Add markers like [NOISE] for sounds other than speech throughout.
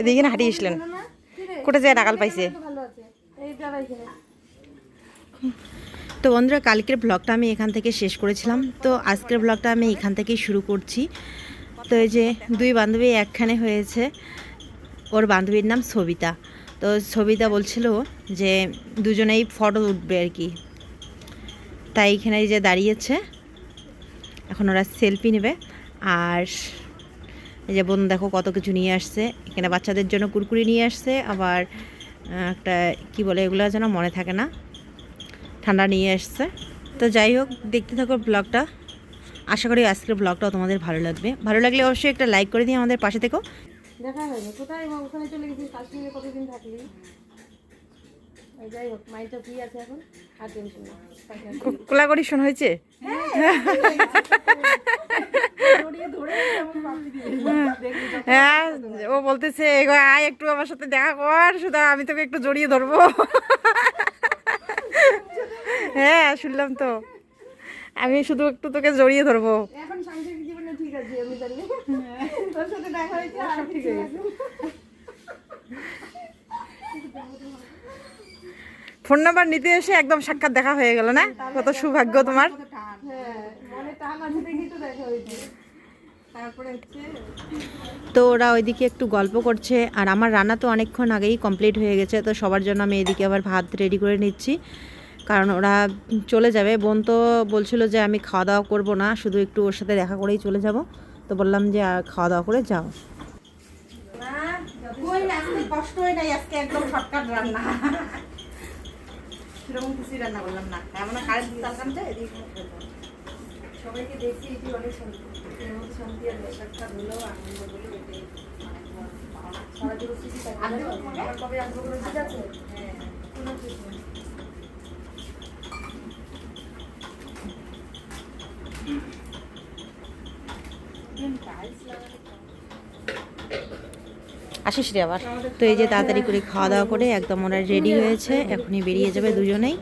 এদিকে না হাঁটিয়েছিলেন কোটে যায় পাইছে। তো বন্ধুরা, কালকের ব্লগটা আমি এখান থেকে শেষ করেছিলাম। তো আজকের ব্লগটা আমি এখান থেকেই শুরু করছি। তো এই যে দুই বান্ধবী একখানে হয়েছে। ওর বান্ধবীর নাম সবিতা। তো সবিতা বলছিল যে দুজনেই ফটো উঠবে আর কি। তাই এখানে যে দাঁড়িয়েছে। এখন ওরা সেলফি নেবে। আর এই যে বোন দেখো কত কিছু নিয়ে আসছে। এখানে বাচ্চাদের জন্য কুরকুরি নিয়ে আসছে, আবার একটা কি বলে এগুলো যেন মনে থাকে না, ঠান্ডা নিয়ে আসছে। তো যাই হোক, দেখতে থাকো ব্লগটা। আশা করি আজকের ব্লগটাও তোমাদের ভালো লাগবে। ভালো লাগলে অবশ্যই একটা লাইক করে দিয়ে আমাদের পাশে থেকো। দেখা হয়নি। কোথায়? মা ওখানে চলে গেছিস কাশ্মীরে কতদিন থাকলি। যাই হোক মাইন্ডটা ফ্রি আছে এখন আর টেনশন না কোলাগরিশন হয়েছে? হ্যাঁ ও বলতেছে "এগো, আয় একটু আমার সাথে দেখা কর শুধু আমি তোকে একটু জড়িয়ে ধরবো। হ্যাঁ শুনলাম তো। আমি শুধু একটু তোকে জড়িয়ে ধরবো। এখন সাংসারিক জীবনে ঠিক আছে আমি জানি। তোর সাথে দেখা হয়েছে আর ঠিক আছে। ফোন নাম্বার নিতে এসে একদম সাক্ষাৎ দেখা হয়ে গেল না? কত সৌভাগ্য তোমার। হ্যাঁ মনে তো দেখা হয়েছে তারপরে হচ্ছে তো ওরা ওইদিকে একটু গল্প করছে আর আমার রান্না তো অনেকক্ষণ আগেই কমপ্লিট হয়ে গেছে তো সবার জন্য আমি এদিকে আবার ভাত রেডি করে নিচ্ছি। কারণ ওরা চলে যাবে বোন তো বলছিল যে আমি খাওয়া দাওয়া করব না শুধু একটু ওর সাথে দেখা করেই চলে যাব। তো বললাম যে খাওয়া দাওয়া করে যাও। কষ্ট হয় নাই আজকে একদম শর্টকাট রান্না। সেরকম কিছুই রান্না করলাম না। এমন কারেন্ট চালকানটা এদিকে সবাইকে দেখছি এটি অনেক শান্তি। শান্তি আর নেই হলো আনন্দ বলে বড় পাওনা। সারা জীবন কবে আনন্দ কোনো ঠিক আছে? হ্যাঁ। আসিস রে আবার। তো এই যে তাড়াতাড়ি করে খাওয়া দাওয়া করে একদম ওরা রেডি হয়েছে এখনই বেরিয়ে যাবে দুজনেই।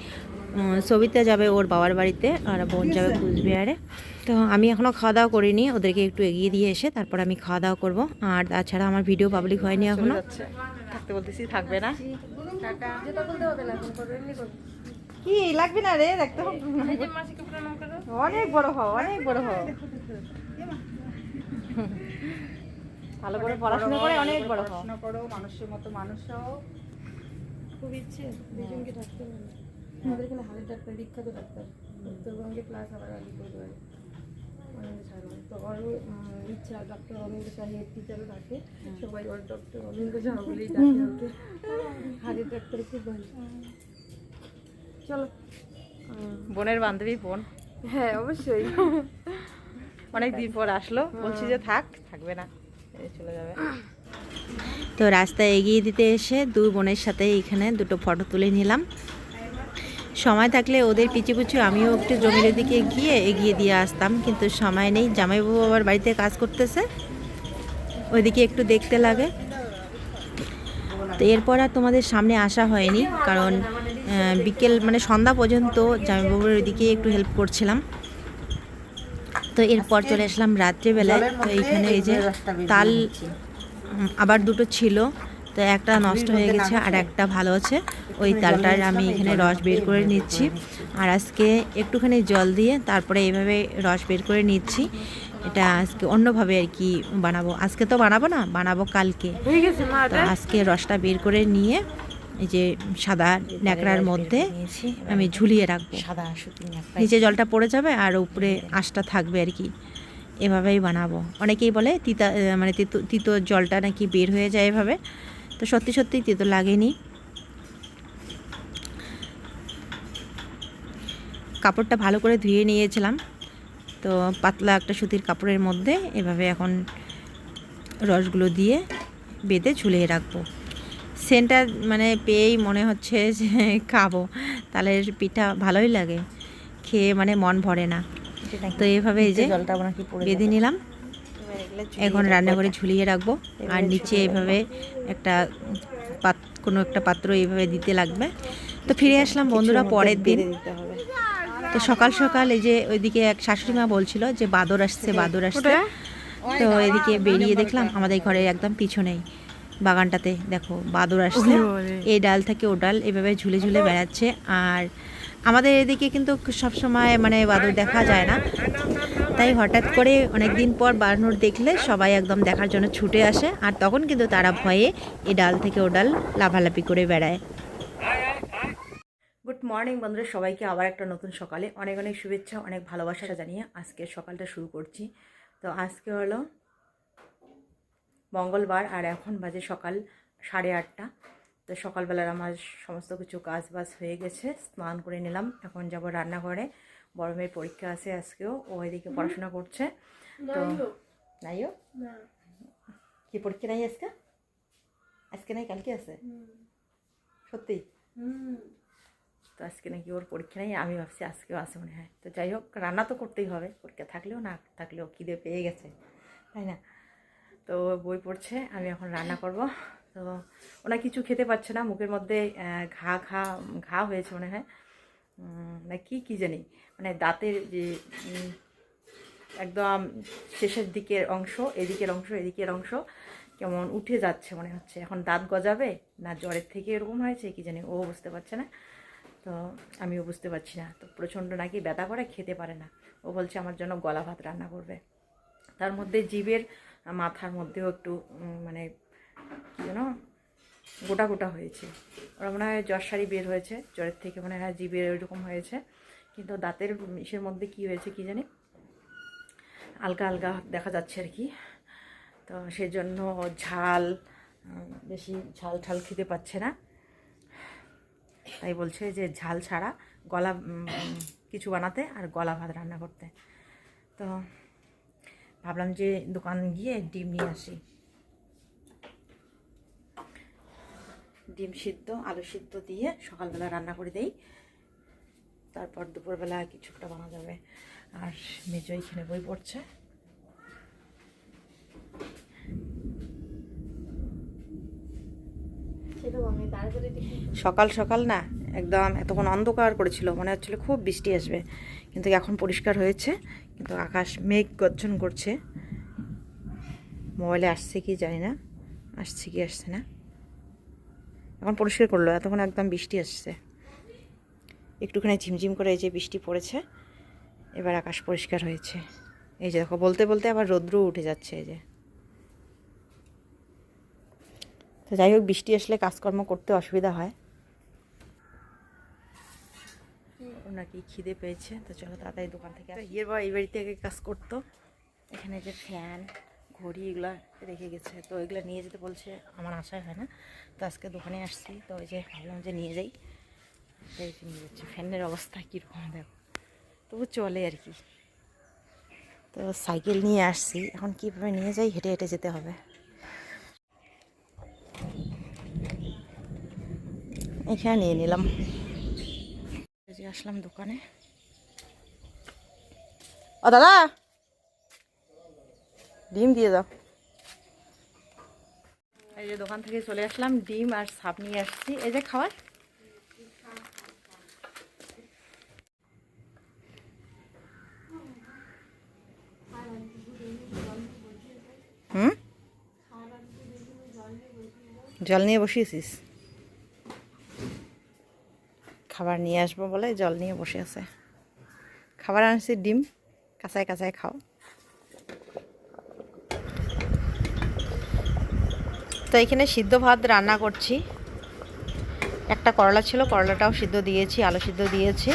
সবিতা যাবে ওর বাবার বাড়িতে আর বোন যাবে কুচবিহারে। তো আমি এখনও খাওয়া দাওয়া করিনি ওদেরকে একটু এগিয়ে দিয়ে এসে তারপর আমি খাওয়া দাওয়া করব। আর তাছাড়া আমার ভিডিও পাবলিক হয়নি এখনও থাকতে বলতেছি থাকবে না? কি লাগবে না রে? দেখতে এই যে মাসিকে প্রণাম করো। অনেক বড় হও অনেক বড় হও। [LAUGHS] ভালো করে পড়াশোনা করে অনেক বড় হও। পড়াশোনা করো মানুষের মতো মানুষ হও। খুব ইচ্ছে দুজনকে ডাক্তার বানানো। আমাদের এখানে হাড়ের ডাক্তার বিখ্যাত ডাক্তার। উত্তরবঙ্গে প্লাস আবার আলিপুরদুয়ারে তো ওর ইচ্ছা ডক্টর টিচারও ডাকে সবাই ওর ডক্টর বলেই [LAUGHS] ডাকে ওকে। হাড়ের ডাক্তার খুব ভালো। চলো বোনের বান্ধবী বোন। হ্যাঁ অবশ্যই। অনেক দিন পর আসলো। বলছি যে থাক থাকবে না। তো রাস্তায় এগিয়ে দিতে এসে দুই বোনের সাথে এখানে দুটো ফটো তুলে নিলাম। সময় থাকলে ওদের পিছু পিছু আমিও একটু জমির দিকে গিয়ে এগিয়ে দিয়ে আসতাম, কিন্তু সময় নেই। জামাইবাবু আবার বাড়িতে কাজ করতেছে। ওইদিকে একটু দেখতে লাগে। তো এরপর আর তোমাদের সামনে আসা হয়নি, কারণ বিকেল মানে সন্ধ্যা পর্যন্ত জামাইবাবুর ওইদিকে একটু হেল্প করছিলাম। তো এরপর চলে আসলাম রাত্রিবেলায়। তো এইখানে এই যে তাল আবার দুটো ছিল। তো একটা নষ্ট হয়ে গেছে আর একটা ভালো আছে। ওই তালটার আমি এখানে রস বের করে নিচ্ছি। আর আজকে একটুখানি জল দিয়ে তারপরে এইভাবে রস বের করে নিচ্ছি। এটা আজকে অন্যভাবে আর কি বানাবো। আজকে তো বানাবো না বানাবো কালকে। হয়ে তো আজকে রসটা বের করে নিয়ে এই যে সাদা ন্যাকড়ার মধ্যে আমি ঝুলিয়ে রাখব। সাদা নিচে জলটা পড়ে যাবে আর উপরে আঁশটা থাকবে আর কি। এভাবেই বানাবো। অনেকেই বলে তিতা মানে তিতো তিতো জলটা নাকি বের হয়ে যায় এভাবে। তো সত্যি সত্যি তিতো লাগেনি। কাপড়টা ভালো করে ধুয়ে নিয়েছিলাম। তো পাতলা একটা সুতির কাপড়ের মধ্যে এভাবে এখন রসগুলো দিয়ে বেঁধে ঝুলিয়ে রাখব। সেন্টটা মানে পেয়েই মনে হচ্ছে যে খাব। তালের পিঠা ভালোই লাগে। খেয়ে মানে মন ভরে না। তো এইভাবে এই যে বেঁধে নিলাম। এখন রান্নাঘরে ঝুলিয়ে রাখব। আর নিচে এইভাবে একটা পাত কোনো একটা পাত্র এইভাবে দিতে লাগবে। তো ফিরে আসলাম বন্ধুরা পরের দিন। তো সকাল সকাল এই যে ওইদিকে এক শাশুড়ি মা বলছিল যে বাদর আসছে বাদর আসছে। তো এদিকে বেরিয়ে দেখলাম আমাদের ঘরের একদম পিছনেই। বাগানটাতে দেখো বাদর আসছে। এই ডাল থেকে ও ডাল এভাবে ঝুলে ঝুলে বেড়াচ্ছে। আর আমাদের এদিকে কিন্তু সব সময় মানে বাদর দেখা যায় না। তাই হঠাৎ করে অনেক দিন পর বানর দেখলে সবাই একদম দেখার জন্য ছুটে আসে। আর তখন কিন্তু তারা ভয়ে এই ডাল থেকে ও ডাল লাফালাফি করে বেড়ায়। গুড মর্নিং বন্ধুরা সবাইকে আবার একটা নতুন সকালে অনেক অনেক শুভেচ্ছা অনেক ভালোবাসা জানিয়ে আজকে সকালটা শুরু করছি। তো আজকে হলো মঙ্গলবার আর এখন বাজে সকাল সাড়ে আটটা। তো সকালবেলার আমার সমস্ত কিছু কাজ বাজ হয়ে গেছে স্নান করে নিলাম। এখন যাব রান্নাঘরে। বড় মেয়ের পরীক্ষা আছে আজকেও ও এদিকে পড়াশোনা করছে। তো নাইও। কি পরীক্ষা নাই আজকে? আজকে নাই কালকে আছে? সত্যি? তো আজকে নাকি ওর পরীক্ষা নেই আমি ভাবছি আজকেও আছে মনে হয়। তো যাই হোক রান্না তো করতেই হবে। পরীক্ষা থাকলেও না থাকলেও খিদে পেয়ে গেছে তাই না? তো বই পড়ছে, আমি এখন রান্না করব। তো ওরা কিছু খেতে পারছে না, মুখের মধ্যে ঘা ঘা ঘা হয়েছে মনে হয়। না কি, কী জানি? মানে দাঁতের যে একদম শেষের দিকের অংশ, এদিকের অংশ এদিকের অংশ কেমন উঠে যাচ্ছে মনে হচ্ছে। এখন দাঁত গজাবে না জ্বরের থেকে এরকম হয়েছে, কি জানি, ও বুঝতে পারছে না। তো আমিও বুঝতে পারছি না। তো প্রচণ্ড নাকি ব্যথা করে, খেতে পারে না। ও বলছে, আমার জন্য গলা ভাত রান্না করবে। তার মধ্যে জীবের মাথার মধ্যেও একটু মানে যেন, গোটা গোটা হয়েছে। ওরা মনে হয় জ্বর সারি বের হয়েছে, জ্বরের থেকে মনে হয় জীবের ওইরকম হয়েছে। কিন্তু দাঁতের ইসের মধ্যে কি হয়েছে কি জানি? আলগা আলগা দেখা যাচ্ছে আর কি। তো সেজন্য ঝাল বেশি ঝাল ঠাল খেতে পাচ্ছে না। তাই বলছে যে ঝাল ছাড়া গলা কিছু বানাতে আর গলা ভাত রান্না করতে। তো ভাবলাম যে দোকান গিয়ে ডিম নিয়ে আসি। ডিম সিদ্ধ আলু সিদ্ধ দিয়ে সকালবেলা রান্না করে দেই। তারপর দুপুরবেলা কিছুটা বানা যাবে। আর মেজো এখানে বই পড়ছে। সকাল সকাল না একদম এতক্ষণ অন্ধকার করেছিল, মনে হচ্ছিল খুব বৃষ্টি আসবে, কিন্তু এখন পরিষ্কার হয়েছে, কিন্তু আকাশ মেঘ গর্জন করছে। মোবাইলে আসছে কি জানি না, আসছে কি আসছে না। এখন পরিষ্কার করল, এতক্ষণ একদম বৃষ্টি আসছে। একটুখানি ঝিমঝিম করে এই যে বৃষ্টি পড়েছে, এবার আকাশ পরিষ্কার হয়েছে। এই যে দেখো, বলতে বলতে আবার রৌদ্র উঠে যাচ্ছে এই যে। তো যাই হোক, বৃষ্টি আসলে কাজকর্ম করতে অসুবিধা হয় ওর নাকি খিদে পেয়েছে, তো চলো তাড়াতাড়ি দোকান থেকে। ইয়ের বা এই বাড়ি থেকে কাজ করতো। এখানে যে ফ্যান, ঘড়ি, এগুলো রেখে গেছে। তো এগুলো নিয়ে যেতে বলছে, আমার আশায় হয় না। তো আজকে দোকানে আসছি। তো ওই যে ভাবলাম যে নিয়ে যাই। যে নিয়ে যাচ্ছি। ফ্যানের অবস্থা কীরকম, দেখো। তবু চলে আর কি। তো সাইকেল নিয়ে আসছি। এখন কীভাবে নিয়ে যাই, হেঁটে হেঁটে যেতে হবে। এখানে নিয়ে নিলাম। আসলাম দোকানে। ও দাদা ডিম দিয়ে দাও। এই যে দোকান থেকে চলে আসলাম ডিম আর সাপ নিয়ে আসছি। এই যে খাবার। হুম? জল নিয়ে বসিয়েছিস? খাবার নিয়ে আসব বলে জল নিয়ে বসে আছে। খাবার আনছি, ডিম। কাঁচায় কাঁচায় খাও। তো এখানে সিদ্ধ ভাত রান্না করছি। একটা করলা ছিল, করলাটাও সিদ্ধ দিয়েছি, আলু সিদ্ধ দিয়েছি।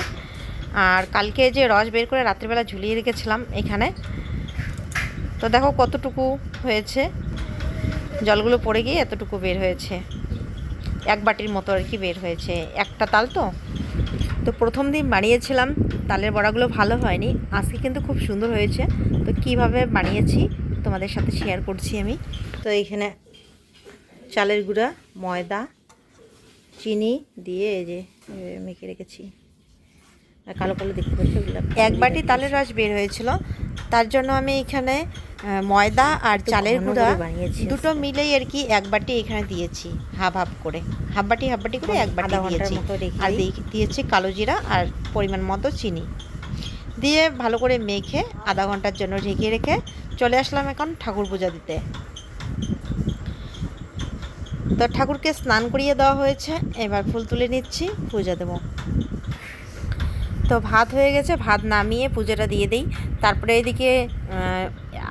আর কালকে যে রস বের করে রাত্রিবেলা ঝুলিয়ে রেখেছিলাম এখানে। তো দেখো কতটুকু হয়েছে। জলগুলো পড়ে গিয়ে এতটুকু বের হয়েছে। এক বাটির মতো আর কি বের হয়েছে। একটা তাল তো? তো প্রথম দিন বানিয়েছিলাম তালের বড়াগুলো ভালো হয়নি। আজকে কিন্তু খুব সুন্দর হয়েছে। তো কীভাবে বানিয়েছি তোমাদের সাথে শেয়ার করছি আমি। তো এইখানে চালের গুঁড়া ময়দা চিনি দিয়ে এই যে মেখে রেখেছি। আর কালো কালো দেখতে পাচ্ছি এক বাটি তালের রস বের হয়েছিল। তার জন্য আমি এখানে ময়দা আর চালের গুঁড়া বানিয়েছি। দুটো মিলেই আর কি এক বাটি এখানে দিয়েছি হাফ হাফ করে। হাফ বাটি হাফ বাটি করে এক বাটি দিয়েছি। আর দিয়েছি কালো জিরা আর পরিমাণ মতো চিনি। দিয়ে ভালো করে মেখে আধা ঘণ্টার জন্য ঢেকে রেখে চলে আসলাম এখন ঠাকুর পূজা দিতে। তো ঠাকুরকে স্নান করিয়ে দেওয়া হয়েছে এবার ফুল তুলে নিচ্ছি পূজা দেবো। তো ভাত হয়ে গেছে, ভাত নামিয়ে পুজোটা দিয়ে দিই। তারপরে এদিকে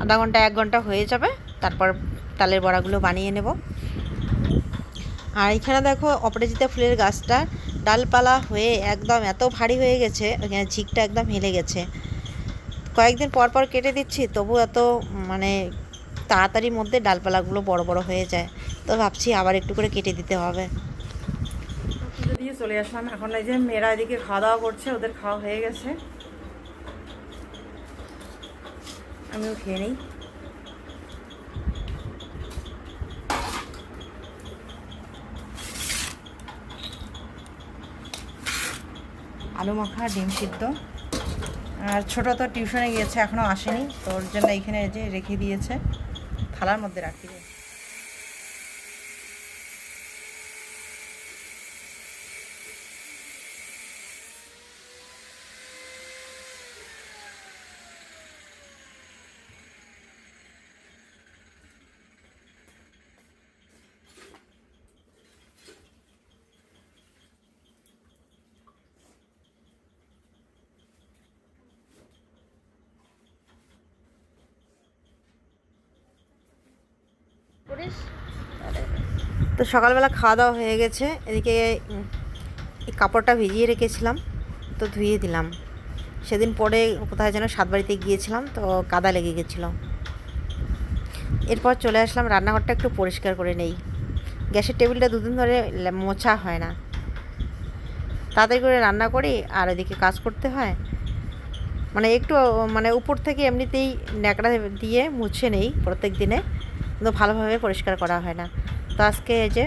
আধা ঘণ্টা, এক ঘণ্টা হয়ে যাবে, তারপর তালের বড়াগুলো বানিয়ে নেব। আর এখানে দেখো, অপরাজিতা ফুলের গাছটা ডালপালা হয়ে একদম এত ভারী হয়ে গেছে, ওখানে ঝিকটা একদম হেলে গেছে। কয়েকদিন পর পর কেটে দিচ্ছি, তবু এত মানে তাড়াতাড়ির মধ্যে ডালপালাগুলো বড় বড় হয়ে যায়। তো ভাবছি আবার একটু করে কেটে দিতে হবে। দিয়ে চলে আসলাম। এখন এই যে মেয়েরা এদিকে খাওয়া দাওয়া করছে, ওদের খাওয়া হয়ে গেছে। আমিও খেয়ে নিই। আলু মাখা, ডিম সিদ্ধ। আর ছোটো তো টিউশনে গিয়েছে এখনও আসেনি। তো ওর জন্য এইখানে এই যে রেখে দিয়েছে, থালার মধ্যে রাখি রে। তো সকালবেলা খাওয়া দাওয়া হয়ে গেছে। এদিকে এই কাপড়টা ভিজিয়ে রেখেছিলাম, তো ধুয়ে দিলাম। সেদিন পরে কোথায় যেন সাতবাড়িতে গিয়েছিলাম, তো কাদা লেগে গেছিল। এরপর চলে আসলাম, রান্নাঘরটা একটু পরিষ্কার করে নেই। গ্যাসের টেবিলটা দুদিন ধরে মোছা হয় না। তাড়াতাড়ি করে রান্না করি, আর ওদিকে কাজ করতে হয়। মানে একটু মানে উপর থেকে এমনিতেই ন্যাকড়া দিয়ে মুছে নেই প্রত্যেক দিনে। কিন্তু ভালোভাবে পরিষ্কার করা হয় না। তো আজকে এই যে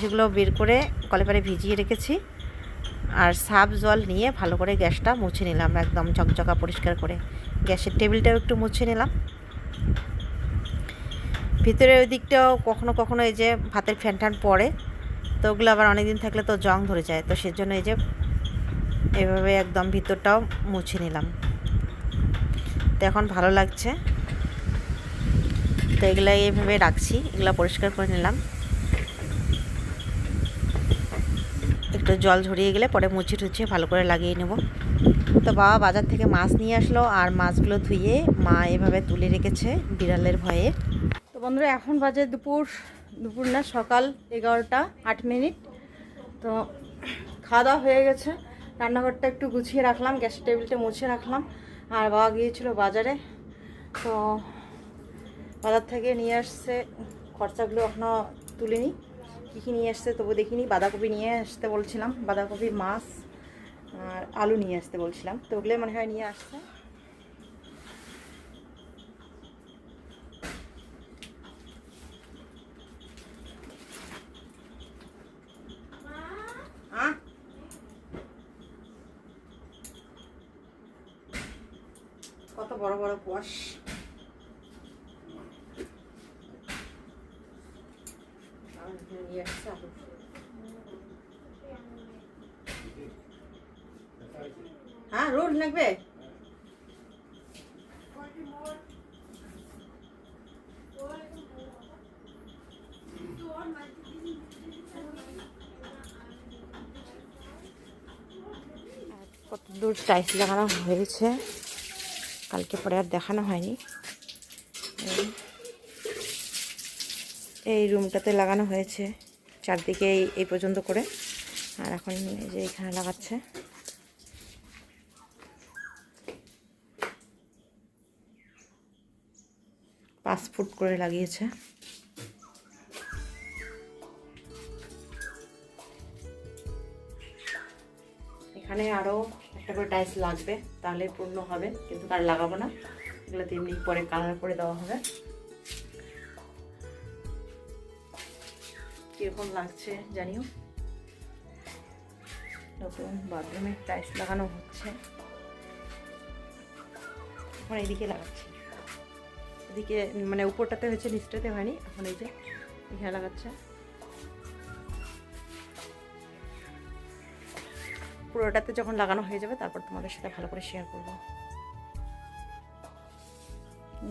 সেগুলো বের করে কলেপারে ভিজিয়ে রেখেছি আর সাব জল নিয়ে ভালো করে গ্যাসটা মুছে নিলাম একদম ঝকঝকা পরিষ্কার করে। গ্যাসের টেবিলটাও একটু মুছে নিলাম। ভিতরে ওই দিকটাও কখনো কখনো এই যে ভাতের ফ্যান ট্যান পড়ে, তো ওগুলো আবার অনেক দিন থাকলে তো জং ধরে যায়, তো সেজন্য এই যে এভাবে একদম ভিতরটাও মুছে নিলাম। তো এখন ভালো লাগছে। তো এগুলো এইভাবে রাখছি, এগুলো পরিষ্কার করে নিলাম। একটু জল ঝরিয়ে গেলে পরে মুছে টুছিয়ে ভালো করে লাগিয়ে নেব। তো বাবা বাজার থেকে মাছ নিয়ে আসলো আর মাছগুলো ধুয়ে মা এভাবে তুলে রেখেছে বিড়ালের ভয়ে। তো বন্ধুরা, এখন বাজে দুপুর দুপুর না, সকাল এগারোটা আট মিনিট। তো খাওয়া দাওয়া হয়ে গেছে। রান্নাঘরটা একটু গুছিয়ে রাখলাম, গ্যাসের টেবিলটা মুছে রাখলাম। আর বাবা গিয়েছিল বাজারে। তো বাজার থেকে নিয়ে আসছে। খরচাগুলো এখনও তুলিনি। কী কী নিয়ে আসছে তবু দেখিনি। বাঁধাকপি নিয়ে আসতে বলছিলাম। বাঁধাকপি, মাছ আর আলু নিয়ে আসতে বলছিলাম। তো ওগুলোই মনে হয় নিয়ে আসছে। কত বড় বড় কোয়াশ আর এখানে নিয়ে আসছে আলু। হ্যাঁ রোড লাগবে কত দূর টাইলস লাগানো হয়েছে। কালকে পরে আর দেখানো হয়নি। এই- রুমটাতে লাগানো হয়েছে চারদিকে এই এই পর্যন্ত করে। আর এখন এই যে এখানে লাগাচ্ছে। পাঁচ ফুট করে লাগিয়েছে। এখানে আরও একটা করে টাইলস লাগবে, তাহলে পূর্ণ হবে, কিন্তু আর লাগাবো না। এগুলো তেমনি পরে কালার করে দেওয়া হবে। কীরকম লাগছে জানিও? নতুন বাথরুমে টাইলস লাগানো হচ্ছে। এখন এইদিকে লাগাচ্ছি। এদিকে মানে উপরটাতে হয়েছে নিচটাতে হয়নি, এখন এই যে এখানে লাগাচ্ছে। পুরোটাতে যখন লাগানো হয়ে যাবে তারপর তোমাদের সাথে ভালো করে শেয়ার করব।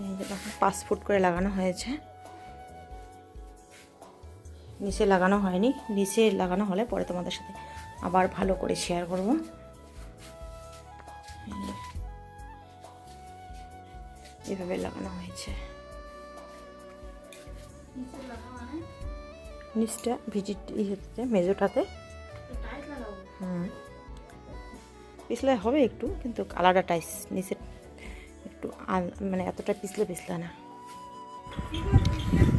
এই যে দেখো পাঁচ ফুট করে লাগানো হয়েছে। নিচে লাগানো হয়নি। নিচে লাগানো হলে পরে তোমাদের সাথে আবার ভালো করে শেয়ার করব। এভাবে লাগানো হয়েছে। নিচটা ভিজিট হচ্ছে মেজোটাতে। হুম। পিছলে হবে একটু, কিন্তু আলাদা টাইস নিচে একটু মানে এতটা পিছলে পিছলে না।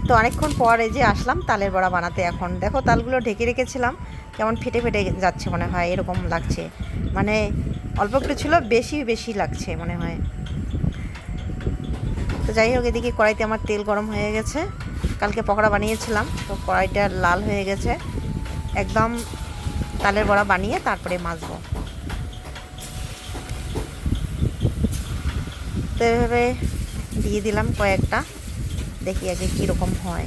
তো অনেকক্ষণ পর এই যে আসলাম তালের বড়া বানাতে এখন। দেখো তালগুলো ঢেকে রেখেছিলাম, কেমন ফেটে ফেটে যাচ্ছে মনে হয়, এরকম লাগছে। মানে অল্প একটু ছিল, বেশি বেশি লাগছে মনে হয়। তো যাই হোক, এদিকে কড়াইতে আমার তেল গরম হয়ে গেছে। কালকে পকোড়া বানিয়েছিলাম, তো কড়াইটা লাল হয়ে গেছে। একদম তালের বড়া বানিয়ে তারপরে মাজবো। তো এভাবে দিয়ে দিলাম কয়েকটা। দেখি আগে কীরকম হয়।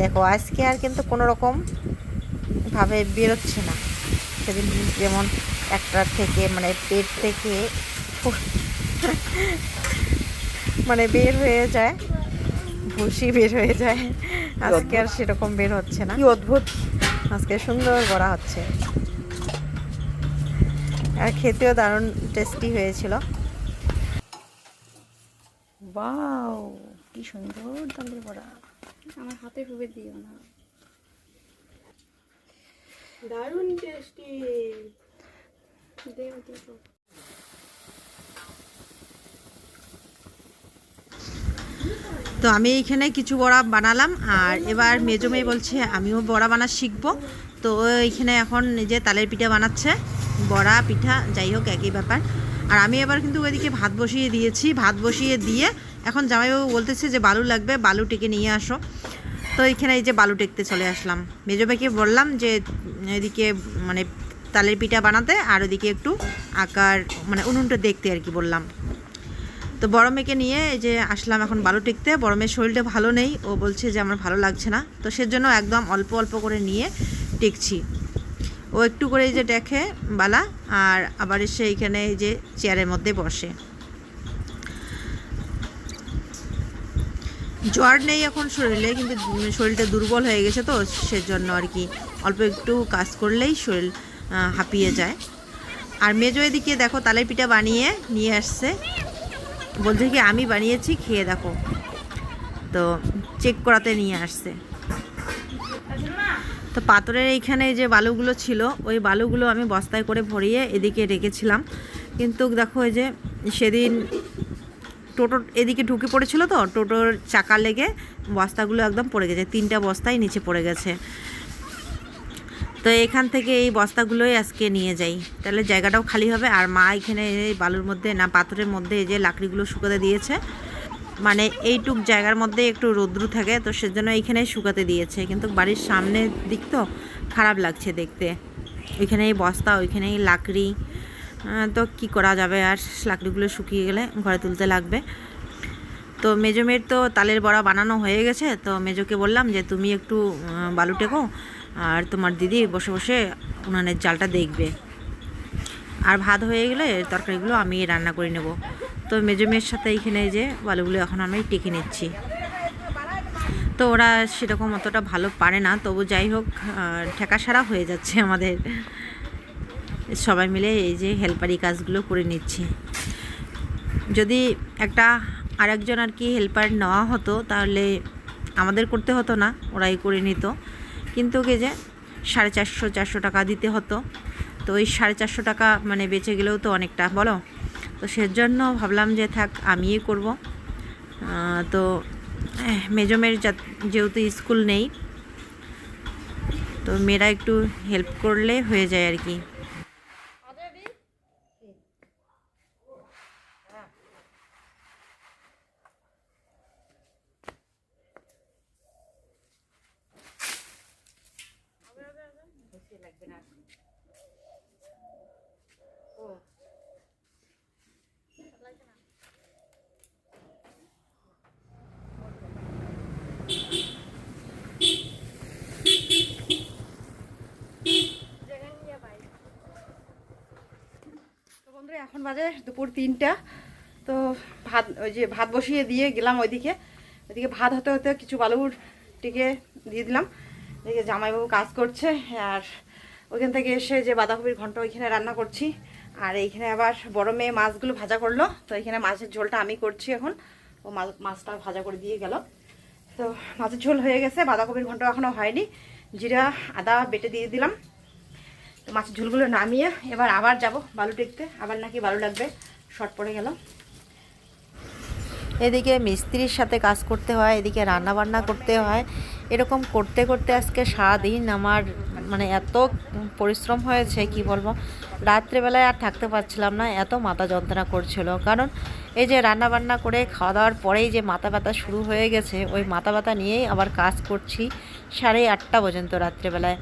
দেখো আজকে আর কিন্তু কোনো রকম ভাবে বেরোচ্ছে না। সেদিন যেমন একটার থেকে মানে পেট থেকে মানে বের হয়ে যায় ভুসি বের হয়ে যায়। আজকে আর সেরকম বের হচ্ছে না। কি অদ্ভুত। আজকে সুন্দর গড়া হচ্ছে। আর খেতেও দারুণ টেস্টি হয়েছিল। বাও কি সুন্দর তালের বড়া। আমার হাতে ফুবে দিও না। দারুণ টেস্টি তো আমি এইখানে কিছু বড়া বানালাম আর এবার মেজো মেয়ে বলছে আমিও বড়া বানা শিখব। তো ও এইখানে এখন নিজে তালের পিঠা বানাচ্ছে। বড়া, পিঠা, যাই হোক, একই ব্যাপার। আর আমি এবার কিন্তু ওইদিকে ভাত বসিয়ে দিয়েছি। ভাত বসিয়ে দিয়ে এখন জামাইবাবু বলতেছে যে, বালু লাগবে, বালু টেকে নিয়ে আসো। তো এইখানে এই যে বালু টেকতে চলে আসলাম। মেজো ভাইকে বললাম যে, এদিকে মানে তালের পিঠা বানাতে আর ওদিকে একটু আকার মানে উনুনটা দেখতে আর কি, বললাম। তো বড় মেয়েকে নিয়ে এই যে আসলাম এখন বালু টিকতে। বড় মেয়ের শরীরটা ভালো নেই। ও বলছে যে, আমার ভালো লাগছে না। তো সেজন্য একদম অল্প অল্প করে নিয়ে টিকছি। ও একটু করে যে দেখে বালা, আর আবার এসে এইখানে এই যে চেয়ারের মধ্যে বসে। জ্বর নেই এখন শরীরে, কিন্তু শরীরটা দুর্বল হয়ে গেছে তো, সেজন্য আর কি অল্প একটু কাজ করলেই শরীর হাঁপিয়ে যায়। আর মেজো এদিকে দেখো তালের পিঠা বানিয়ে নিয়ে আসছে। বলছে কি, আমি বানিয়েছি, খেয়ে দেখো। তো চেক করাতে নিয়ে আসছে। তো পাথরের এইখানে যে বালুগুলো ছিল, ওই বালুগুলো আমি বস্তায় করে ভরিয়ে এদিকে রেখেছিলাম। কিন্তু দেখো এই যে সেদিন টোটো এদিকে ঢুকে পড়েছিল তো, টোটোর চাকা লেগে বস্তাগুলো একদম পড়ে গেছে, তিনটা বস্তাই নিচে পড়ে গেছে। তো এখান থেকে এই বস্তাগুলোই আজকে নিয়ে যাই। তাহলে জায়গাটাও খালি হবে, আর মা এখানে বালুর মধ্যে না, পাথরের মধ্যে এই যে লাকড়িগুলো শুকাতে দিয়েছে মানে এইটুক জায়গার মধ্যে একটু রৌদ্রু থাকে, তো সেজন্য এইখানে শুকাতে দিয়েছে। কিন্তু বাড়ির সামনে দিক তো খারাপ লাগছে দেখতে। ওইখানে এই বস্তা ওইখানে এই লাকড়ি তো কি করা যাবে আর? লাকড়িগুলো শুকিয়ে গেলে ঘরে তুলতে লাগবে। তো মেজো মেয়ের তো তালের বড়া বানানো হয়ে গেছে, তো মেজোকে বললাম যে, তুমি একটু বালু টেকো আর তোমার দিদি বসে বসে উনানের জালটা দেখবে। আর ভাত হয়ে গেলে তরকারিগুলো আমি রান্না করে নেব। তো মেজো মেয়ের সাথে এইখানে এই যে বালুগুলো এখন আমি টেকে নিচ্ছি। তো ওরা সেরকম অতটা ভালো পারে না, তবু যাই হোক ঠেকা সারা হয়ে যাচ্ছে আমাদের। সবাই মিলে এই যে হেল্পারি কাজগুলো করে নিচ্ছি। যদি একটা আরেকজন আর কি হেল্পার নেওয়া হতো, তাহলে আমাদের করতে হতো না, ওরাই করে নিত। কিন্তু কি যে সাড়ে চারশো চারশো টাকা দিতে হতো। তো ওই সাড়ে চারশো টাকা মানে বেঁচে গেলেও তো অনেকটা, বলো? তো সেজন্য ভাবলাম যে থাক, আমিই করব। তো মেজমের যেহেতু স্কুল নেই, তো মেয়েরা একটু হেল্প করলে হয়ে যায় আর কি। তিনটা। তো ভাত, ওই যে ভাত বসিয়ে দিয়ে গেলাম ওইদিকে। ওইদিকে ভাত হতে হতে কিছু বালুর টিকে দিয়ে দিলাম। এদিকে জামাইবাবু কাজ করছে, আর ওইখান থেকে এসে যে বাঁধাকপির ঘন্ট ওইখানে রান্না করছি। আর এইখানে আবার বড় মেয়ে মাছগুলো ভাজা করল। তো এখানে মাছের ঝোলটা আমি করছি এখন। ও মাছ- মাছটা ভাজা করে দিয়ে গেল। তো মাছের ঝোল হয়ে গেছে, বাঁধাকপির ঘন্ট এখনও হয়নি। জিরা, আদা বেটে দিয়ে দিলাম। তো মাছের ঝোলগুলো নামিয়ে এবার আবার যাব বালু টেকতে। আবার নাকি বালু লাগবে। শর্ট পড়ে গেল। এদিকে মিস্ত্রির সাথে কাজ করতে হয়, এদিকে রান্না বান্না করতে হয়। এরকম করতে করতে আজকে সারাদিন আমার মানে এত পরিশ্রম হয়েছে, কি বলব? রাত্রেবেলায় আর থাকতে পারছিলাম না, এত মাথা যন্ত্রণা করছিল। কারণ এই যে রান্না বান্না করে খাওয়া দাওয়ার পরেই যে মাথা ব্যথা শুরু হয়ে গেছে, ওই মাথা ব্যথা নিয়েই আবার কাজ করছি সাড়ে আটটা পর্যন্ত রাত্রেবেলায়।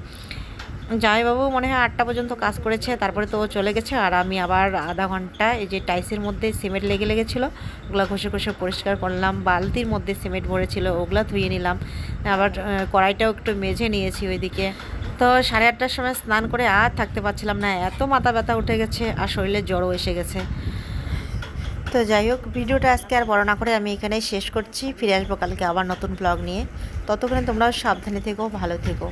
জামাইবাবু মনে হয় আটটা পর্যন্ত কাজ করেছে, তারপরে তো চলে গেছে। আর আমি আবার আধা ঘণ্টা এই যে টাইসের মধ্যে সিমেন্ট লেগে লেগেছিলো, ওগুলো ঘষে ঘষে পরিষ্কার করলাম, বালতির মধ্যে সিমেন্ট ভরেছিল, ওগুলো ধুয়ে নিলাম। আবার কড়াইটাও একটু মেজে নিয়েছি ওইদিকে। তো সাড়ে আটটার সময় স্নান করে আর থাকতে পারছিলাম না, এত মাথা ব্যথা উঠে গেছে আর শরীরে জ্বরও এসে গেছে। তো যাই হোক, ভিডিওটা আজকে আর বড় না করে আমি এখানেই শেষ করছি। ফিরে আসব কালকে আবার নতুন ব্লগ নিয়ে। ততক্ষণে তোমরাও সাবধানে থেকো, ভালো থেকো।